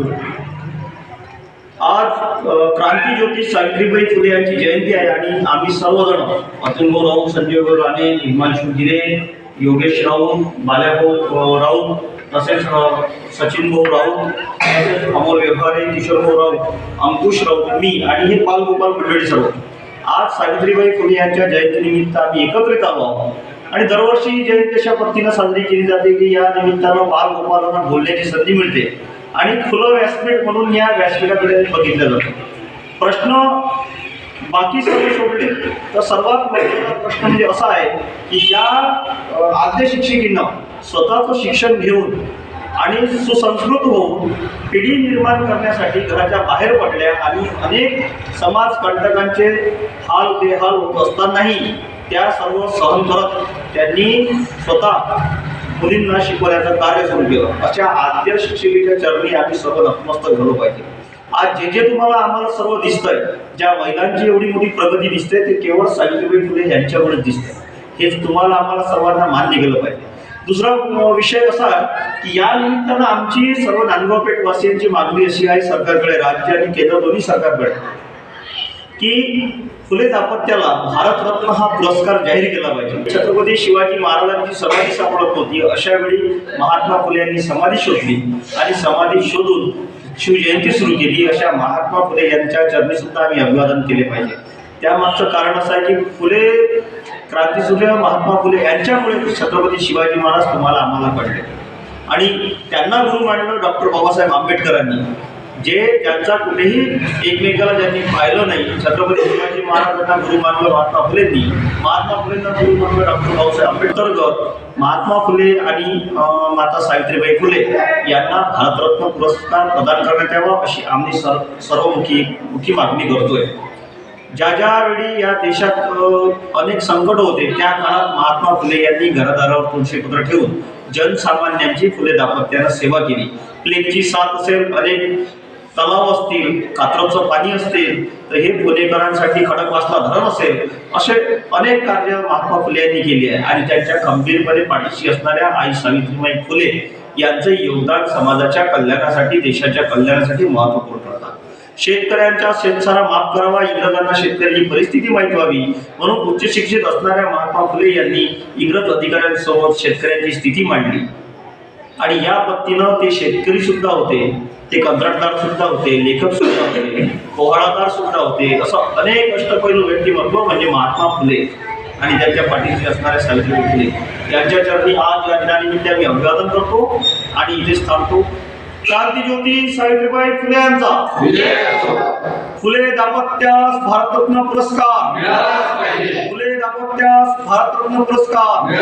आज क्रांती ज्योती सावित्रीबाई फुले यांची जयंती आहे आणि आम्ही सर्वजण अतुल राऊत संजय राणे हिमांशू गिरे योगेश राऊत बाल्याभाऊ राऊत तसेच सचिन भाऊ राऊत तसेच अमोल व्यवहारे किशोरभाऊ राऊत अंकुश राऊत मी आणि हे बालगोपाल मंडळी सर्व. आज सावित्रीबाई फुले यांच्या जयंतीनिमित्त आम्ही एकत्रित आलो आहोत. आणि दरवर्षी ही जयंती अशा पद्धतीनं साजरी केली जाते की या निमित्तानं बालगोपालांना बोलण्याची संधी मिळते. आणि खुलं व्यासपीठ म्हणून या व्यासपीठाकडे बघितलं जातं. प्रश्न बाकी सर्व सोडले तर सर्वात महत्त्वाचा प्रश्न म्हणजे असा आहे की या आद्य शिक्षिकेनं स्वतःचं शिक्षण घेऊन आणि सुसंस्कृत होऊन पिढी निर्माण करण्यासाठी घराच्या बाहेर पडल्या आणि अनेक समाज कंटकांचे हाल बेहाल होत असतानाही त्या सर्व सहन करत त्यांनी स्वतः मुलींना शिकवण्याचं कार्य सुरू केलं. अशा आद्य शिक्षिकेच्या चरणी आम्ही सर्व नतमस्तक झालो पाहिजे. आज जे जे तुम्हाला आम्हाला सर्व दिसतंय ज्या महिलांची एवढी मोठी प्रगती दिसते ते केवळ सावित्रीबाई फुले यांच्यामुळेच दिसते. हेच तुम्हाला आम्हाला सर्वांना मान्य केलं पाहिजे. दुसरा विषय असा की या निमित्तानं आमची सर्व नांदगावपेठ वासियांची मागणी अशी आहे सरकारकडे राज्य आणि केंद्र दोन्ही सरकारकडे की फुले दापत्याला भारतरत्न हा पुरस्कार जाहीर केला पाहिजे. छत्रपती शिवाजी महाराजांची समाधी सापडत होती. अशा वेळी महात्मा फुले यांनी समाधी शोधली आणि समाधी शोधून शिवजयंती सुरू केली. अशा महात्मा फुले यांच्या चरणी सुद्धा आम्ही अभिवादन केले पाहिजे. त्यामागचं कारण असं आहे की फुले क्रांतीसूर्य महात्मा फुले यांच्यामुळे छत्रपती शिवाजी महाराज तुम्हाला आम्हाला कळले. आणि त्यांना गुरु मांडलं डॉक्टर बाबासाहेब आंबेडकरांनी. जे ज्यांचा कुठेही एकमेकाला ज्यांनी पाहिलं नाही छत्रपती शिवाजी महाराजांना गुरु मानव महात्मा फुलेंनी महात्मा फुलेंना गुरु मानव डॉक्टर बाबासाहेब आंबेडकर महात्मा फुले आणि माता सावित्रीबाई फुले यांना भारतरत्न पुरस्कार प्रदान करण्यात यावा अशी आम्ही सर सर्वमुखी मुखी मागणी करतोय. ज्या ज्यावेळी या देशात अनेक संकट होते त्या काळात महात्मा फुले यांनी घरादारावर तुळशीपत्र ठेवून जनसामान्यांची फुले दाम्पत्यानं सेवा केली. प्लेगची साथ असेल अनेक तलाव असतील कात्रवचं पाणी असतील तर हे पुणेकरांसाठी खडकवासला धरण असेल असे अनेक कार्य महात्मा फुले यांनी केली आहे. आणि त्यांच्या खंबीरपणे पाठीशी असणाऱ्या आई सावित्रीबाई फुले यांचे योगदान समाजाच्या कल्याणासाठी देशाच्या कल्याणासाठी महत्त्वपूर्ण ठरतात. शेतकऱ्यांचा शेतसारा माफ करावा इंग्रजांना शेतकऱ्यांची परिस्थिती माहीत व्हावी म्हणून उच्च शिक्षित असणाऱ्या महात्मा फुले यांनी इंग्रज अधिकाऱ्यांसोबत शेतकऱ्यांची स्थिती मांडली. आणि या पद्धतीनं ते शेतकरी सुद्धा होते ते कंत्राटदार सुद्धा होते लेखक सुद्धा होते पोहाळादार सुद्धा होते असं अनेक अष्टपैलू व्यक्तिमत्व म्हणजे महात्मा फुले आणि त्यांच्या पाठीशी असणाऱ्या सावित्रीबाई फुले. यांच्या चरणी आज या दिनानिमित्त आम्ही अभिवादन करतो आणि इथेच थांबतो. क्रांतीज्योती सावित्रीबाई फुले यांचा. फुले दाम्पत्यास भारतरत्न पुरस्कार. फुले दाम्पत्यास भारतरत्न पुरस्कार.